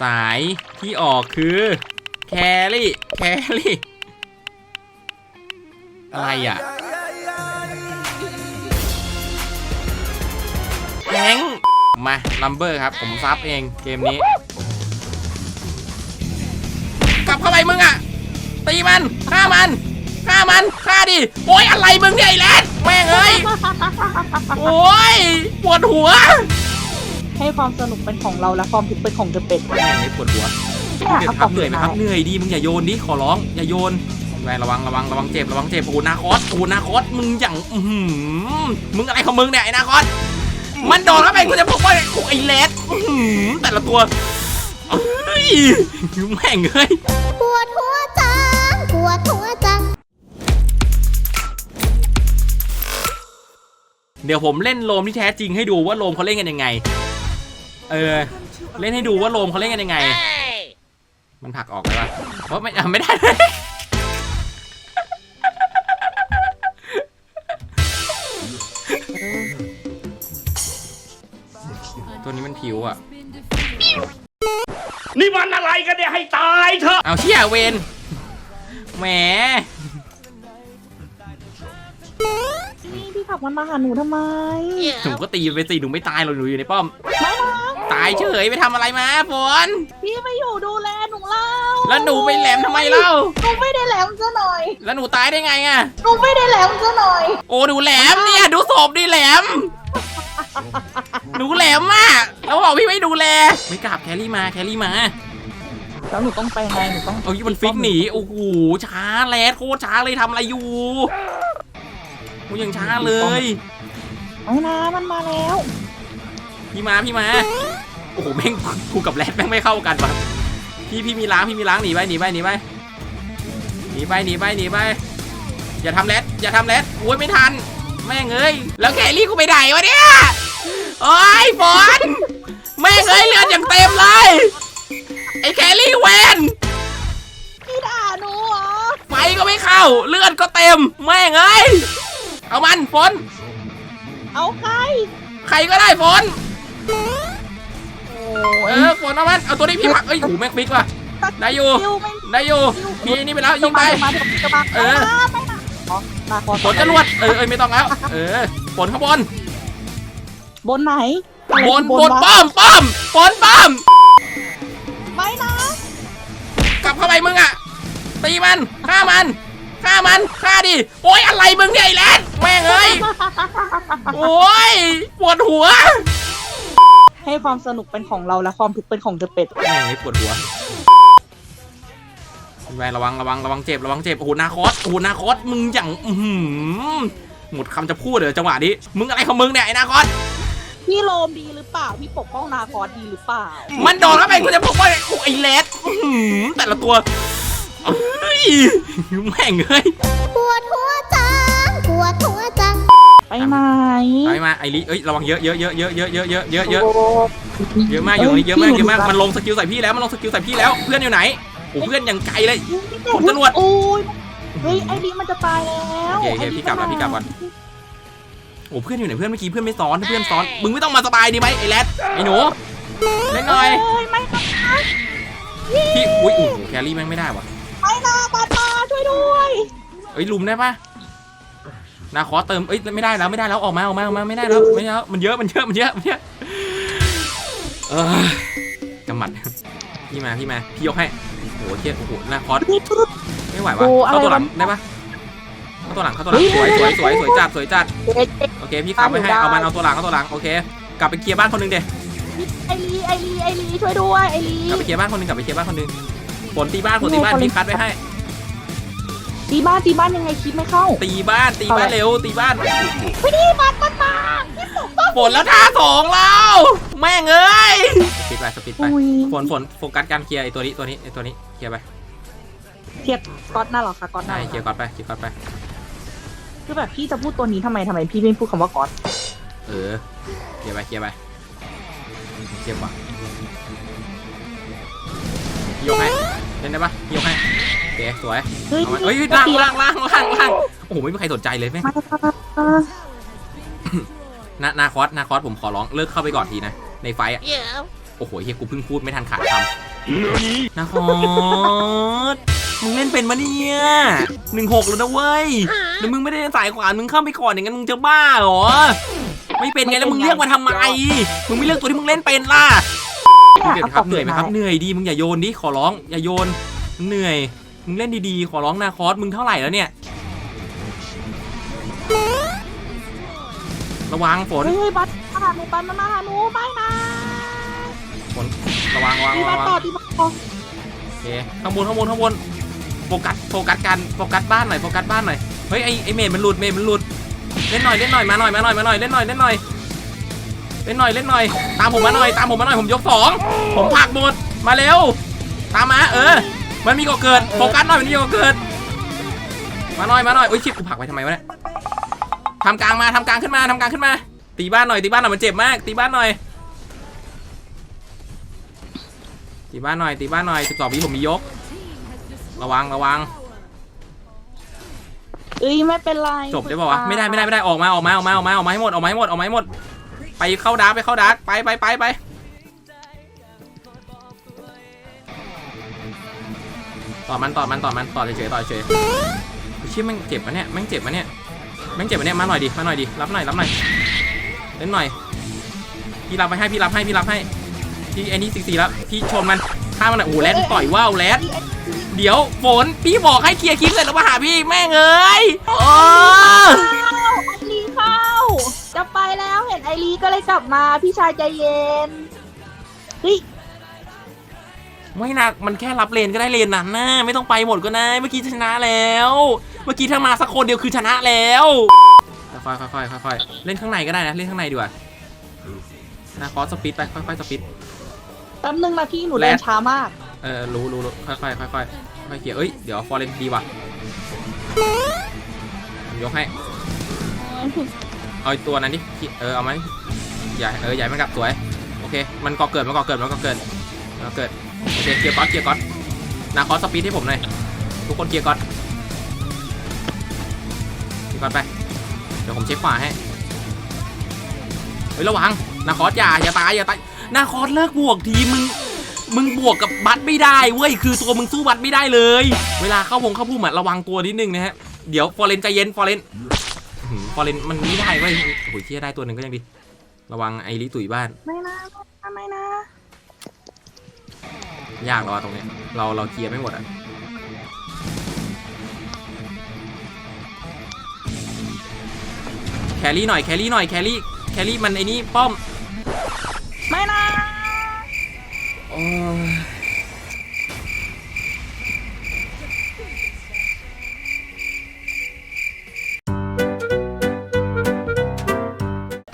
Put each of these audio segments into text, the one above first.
สายที่ออกคือแครี่แครี่อะไรอะแทงมาลัมเบอร์ครับ ผมซับเองเกมนี้ กลับเข้าไปมึงอะ ตีมันฆ่ามันฆ่ามันฆ่าดิ โอ้ยอะไรมึงเนี่ยไอ้แรดแม่งเอ้ย โอ้ย ปวดหัว ให้ความสนุกเป็นของเราและความทุกข์เป็นของเดอะเป็ดแม่งไม่ปวดหัวเหนื่อยไหมครับเหนื่อยไหมครับเหนื่อยดีมึงอย่าโยนดิขอร้องอย่าโยนแม่ระวังระวังระวังเจ็บระวังเจ็บโอ้โหนาคอสโอ้โหนาคอสมึงอย่างอือหือมึงอะไรของมึงเนี่ยไอ้นาคอสมันโดนเข้าไปกูจะบอกว่าโอ้ไอ้แรดอื้อหือแต่ละตัวเฮ้ยแม่งเฮ้ยปวดหัวจังปวดหัวจังเดี๋ยวผมเล่นโลมที่แท้จริงให้ดูว่าโลมเขาเล่นกันยังไง เออ เล่นให้ดูว่าโลมเขาเล่นกันยังไง มันผลักออกไปปะเพราะไม่อะไม่ได้ตัวนี้มันผิวอะ นี่มันอะไรกันเนี่ยให้ตายเถอะ เอาเชี่ยเวนแหม นี่พี่ขับมันมาหาหนูทำไม หนูก็ตีไปสิหนูไม่ตายหรอกหนูอยู่ในป้อมตายเฉยไปทำอะไรมาฝนพี่ไม่อยู่ดูแลหนูเล่าแล้วหนูไปแหลมทำไมเล่า หนูไม่ได้แหลมซะหน่อยแล้วหนูตายได้ไงอะ หนูไม่ได้แหลมซะหน่อย โอ้หนูแหลมเนี่ยดูศพดิแหลม หนูแหลมมากแล้วบอกพี่ไม่ดูแล ไม่กลับแครี่มาแครี่มาแล้วหนูต้องไปไงหนูต้องเอายี่มันฟิกหนีโอ้โหช้าแลดโคตรช้าเลยทำอะไรอยู่กูยังช้าเลยไม่นะมันมาแล้ว พี่มาพี่มา โอ้โหแม่งกูกับแรดแม่งไม่เข้ากันว่ะพี่พี่มีล้างพี่มีล้างหนีไปหนีไปหนีไปหนีไปหนีไปหนีไปอย่าทำแรดอย่าทำแรดโอ้ยไม่ทันแม่งเอ้ยแล้วแครี่กูไปไหนวะเนี่ยโอ้ยฝนแม่งเอ้ยเลือดอย่างเต็มเลยไอ้แครี่เวนพี่ด่าหนูเหรอไฟก็ไม่เข้าเลือดก็เต็มแม่งเอ้ยเอามันฝนเอาใครใครก็ได้ฝนโอ้ เอยอฝนเอามันเอาตัวนี้พี่ผักเอ้ยหูแม่งฟิกว่ะได้อยู่คิวไม่ได้อยู่มีนี่ไปแล้วยิงไป มาเดี๋ยวจะมาเออไม่มาอ๋อมาก่อนฝนจรวดเออเออไม่ต้องแล้ว เออฝนข้างบนบนไหนบนบนวะป้อมป้อมฝนป้อมไม่นะกลับเข้าไปมึงอะตีมันฆ่ามันฆ่ามันฆ่าดิโอ้ยอะไรมึงเนี่ยไอ้แรดแม่งเอ้ยโอ้ยปวดหัว ให้ความสนุกเป็นของเราและความทุกข์เป็นของเดอะเป็ด แม่งไม่ปวดหัวแม่ระวังระวังระวังเจ็บระวังเจ็บ โอ้โหนาคอสโอ้โหนาคอสมึงอย่างอื้อหือหมดคำจะพูดเลยจังหวะนี้ มึงอะไรของมึงเนี่ยไอ้นาคอส พี่โลมดีหรือเปล่า พี่ปกป้องนาคอสดีหรือเปล่า มันโดนเข้าไปกูจะบอกว่าโอ้ไอ้เลดอื้อหือแต่ละตัวเฮ้ยแม่งเฮ้ย ปวดหัวจังปวดหัวจัง ไปไหนไปมาไอริเอ้ยระวังเยอะเยอะเยอะเยอะเยอะเยอะเยอะเยอะเยอะโเยอะมากอยู่ตรงนี้เยอะมากเยอะมากมันลงสกิลใส่พี่แล้วมันลงสกิลใส่พี่แล้วเพื่อนอยู่ไหนโอ้เพื่อนยังไกลเลยผมจะนวดโอ้ยเฮ้ยไอ้นี่มันจะตายแล้วโอเคโอเคพี่กลับแล้วพี่กลับก่อนโอ้เพื่อนอยู่ไหนเพื่อนเมื่อกี้เพื่อนไม่ซ้อนถ้าเพื่อนซ้อนมึงไม่ต้องมาสบายดีไหมไอ้แรดไอ้หนูเล่นหน่อยเอ้ยไม่นะพี่อุ้ยโอ้โหแครี่แม่งไม่ได้วะไม่นะปาปาช่วยด้วยเอ้ยลุมได้ปะ นาคอสเติมเอ้ยไม่ได้แล้วไม่ได้แล้วออกมาออกมาออกมาไม่ได้แล้วไม่ได้แล้วมันเยอะมันเยอะมันเยอะมันเยอะเออกำหมัดพี่มาพี่มาพี่ยกให้โอ้โหเทียโอ้โหนาคอสนี่ปึ๊บไม่ไหววะโอ้อะไรเข้าตัวหลังวะได้ปะเข้าตัวหลังเข้าตัวหลังสเฮ้วยยสวยสวยสวยจัดสวยจัดเอ๊ะเอ๊ะโอเคพี่ขับไว้ให้ได้เอามันเอาตัวหลังเอาตัวหลังโอเค กลับไปเคลียร์บ้านคนหนึงเดไอลีไอลีไอลีช่วยด้วยไอลีกลับไปเคลียร์บ้านคนหนึงกลับไปเคลียร์บ้านคนหนึงฝนตีบ้านฝนตีบ้านพี่คัดไว้ให้ ตีบ้านตีบ้านยังไงคิดไม่เข้า ตีบ้านตีบ้านเร็วตีบ้านไม่ดีบ้านมันมาพี่ปกป้องฝนแล้วท่าสองแล้วแม่งเอ้ยสปิดไปสปิดไปอุ้ยฝนฝนโฟกัสการเคลียร์ไอ้ตัวนี้ตัวนี้ไอ้ตัวนี้เคลียร์ไปเทียบก๊อตน่าหรอคะก๊อตน่าใช่หรอเคลียร์ก่อนไปเคลียร์ก่อนไป คือแบบพี่จะพูดตัวนี้ทำไมทำไมพี่ไม่พูดคำว่าก๊อตเออเคลียร์ไปเคลียร์ไปเคลียร์กว่าพี่ยกให้เล่นได้ปะพี่ยกให้โอ เคสวยเฮ้ยเอามาเอ้ยล่างล่างล่างล่างล่างโอ้โหไม่มีใครสนใจเลยแม่งมามานานาคอสนาคอสผมขอร้องเลิกเข้าไปก่อนทีนะในไฟท์อะโโอ้โหเฮียกูเพิ่งพูดไม่ทันขาดคำนะคอสมึงเล่นเป็นมะเนี่ยหนึ่งหกแล้วนะเว้ยแล้วมึงไม่ได้สายขวานมึงเข้าไปก่อนอย่างนั้นมึงจะบ้าเหรอไม่เป็นไงแล้วมึงเรียกมาทำไมมึงไม่เลือกตัวที่มึงเล่นเป็นล่ะเนี่ยเดือดเอาคกรัล่บองเหนื่อยไหมครับสุดท้าเหนื่อยดีมึงอย่าโยนดิขอร้องอย่าโยนมึงเหนื่อย มึงเล่นดีๆ ขอร้องนาคอสมึงเท่าไหร่แล้วเนี่ย ระวังฝน เฮ้ยเฮ้ยบัสมาหาหนูบัสมามาหาหนูไม่นะฝน ระวังระวังตีระบัสวังต่อตีบัสต่อโอเคข้างบนข้างบนข้างบนโฟกัสโฟกัสกันโฟกัสบ้านหน่อยโฟกัสบ้านหน่อย เฮ้ยไอไอเมดมันหลุดเมดมันหลุด เล่นหน่อยเล่นหน่อยมาหน่อยมาหน่อยมาหน่อยเล่นหน่อยเล่นหน่อย เล่นหน่อยเล่นหน่อย ตามผมมาหน่อยตามผมมาหน่อยผมยกสองผมผลักหมดมาเร็ว ตามมาเออ มันมีก่อเกิดโฟกัสหน่อยมันมีก่อเกิด มาหน่อยมาหน่อยอุ้ยชิบกูผลักไปทำไมวะเนี่ยทำกลางมาทำกลางขึ้นมาทำกลางขึ้นมา ตีบ้านหน่อยตีบ้านหน่อยมันเจ็บมากตีบ้านหน่อยตีบ้านหน่อยตีบ้านหน่อยสิบสองวิผมมียก ระวังระวัง เอ้ยไม่เป็นไรจบได้ป่าวะไม่ได้ไม่ได้ไม่ได้ออกมาออกมาออกมาออกมาออกมาให้หมดออกมาให้หมดออกมาให้หมด ไปเข้าดาร์กไปเข้าดาร์กไปไปไปไป ต่อมันต่อมันต่อมันต่อเฉยๆต่อเฉยๆไอ้เชี่ยแม่งเจ็บปะเนี่ยแม่งเจ็บปะเนี่ยแม่งเจ็บปะเนี่ยมาหน่อยดิมาหน่อยดิรับหน่อยรับหน่อยเล่นหน่อยพี่รับไปให้พี่รับให้พี่รับให้พี่ไอ้นี่สี่สี่แล้วพี่ชนมันฆ่ามันหน่อยโอ้แรดต่อยว่าวแรดเดี๋ยวฝนพี่บอกให้เคลียร์คลิปเสร็จแล้วมาหาพี่แม่งเอ้ยโอ้ไอรีเข้าจะไปแล้วเห็นไอรีก็เลยกลับมาพี่ชายใจเย็นเฮ้ย ไม่หนักมันแค่รับเลนก็ได้เลนนั้นนะไม่ต้องไปหมดก็ได้เมื่อกี้ชนะแล้ว เมื่อกี้ถ้ามาสักคนเดียวคือชนะแล้วค่อยๆค่อยๆค่อยๆเล่นข้างในก็ได้นะเล่นข้างในดีกว่านะคอสสปีดไปค่อยๆสปีดแป๊บนึงนะพี่หนูแลเล่นนช้ามากเออรู้รู้รู้ค่อยๆค่อยๆค่อยๆเคลียร์เอ้ยเดี๋ยวฟอร์เรนดีว่ะผมยกให้เอาไอ้ตัวนั้นดิเออเอามันอย่าเอออย่าให้มันกลับสวยโอเคมันก่อเกิดมันก่อเกิดมันก่อเกิดมันก่อเกิด โอเคเคลียร์ก๊อตเคลียร์ก๊อตนาคอสปีดให้ผมหน่อยทุกคนเคลียร์ก๊อตเคลียร์ก๊อตไป เดี๋ยวผมเช็คขวาให้เฮ้ยระวังนาคอสอย่าอย่าตายอย่าตายนาคอสเลิกบวกทีมึงมึงบวกกับบัตไม่ได้เว้ยคือตัวมึงสู้บัตไม่ได้เลย เวลาเข้าวงเข้าพุ่มอะระวังตัวนิดนึงนะฮะเดี๋ยวฟอร์เรนใจเย็นฟอร์เรนฟอร์เรนมันไม่ได้เว้ยโอ้ยเชี่ยได้ตัวหนึ่งก็ยังดี ระวังไอริตุ๋ยบ้านไม่นะไม่นะ ยากแล้วอะตรงเนี้ยเราเราเคลียร์ไม่หมดอะแครี่หน่อยแครี่หน่อยแครี่แครี่มันไอ้นี่ป้อมไม่นะโอ้ย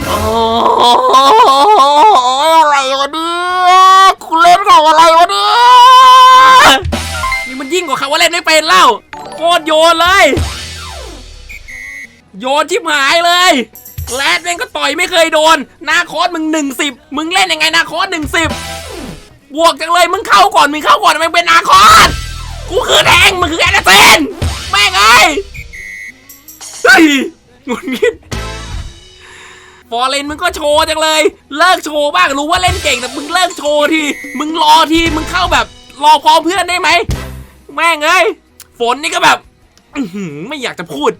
โอ้ยอะไรวะเนี่ยคุณเล่นกับอะไร ว่าคำว่าเล่นไม่เป็นแล้วโคตรโยนเลย โยนชิบหายเลยแรดแม่งก็ต่อยไม่เคยโดน นาคอสมึงหนึ่งสิบมึงเล่นยังไงนาคอสหนึ่งสิบบวกจังเลยมึงเข้าก่อนมึงเข้าก่อนมึงเป็นนาคอสกูคือแทงมึงคือแอนเดอร์เซนแม่งเอ้ยเฮ้ยหงุดหงิดฟอร์เรนมึงก็โชว์จังเลย เลิกโชว์บ้างรู้ว่าเล่นเก่งแต่มึงเลิกโชว์ที มึงรอทีมึงเข้าแบบรอพร้อมเพื่อนได้ไหม แม่งเอ้ยฝนนี่ก็แบบไม่อยากจะพูด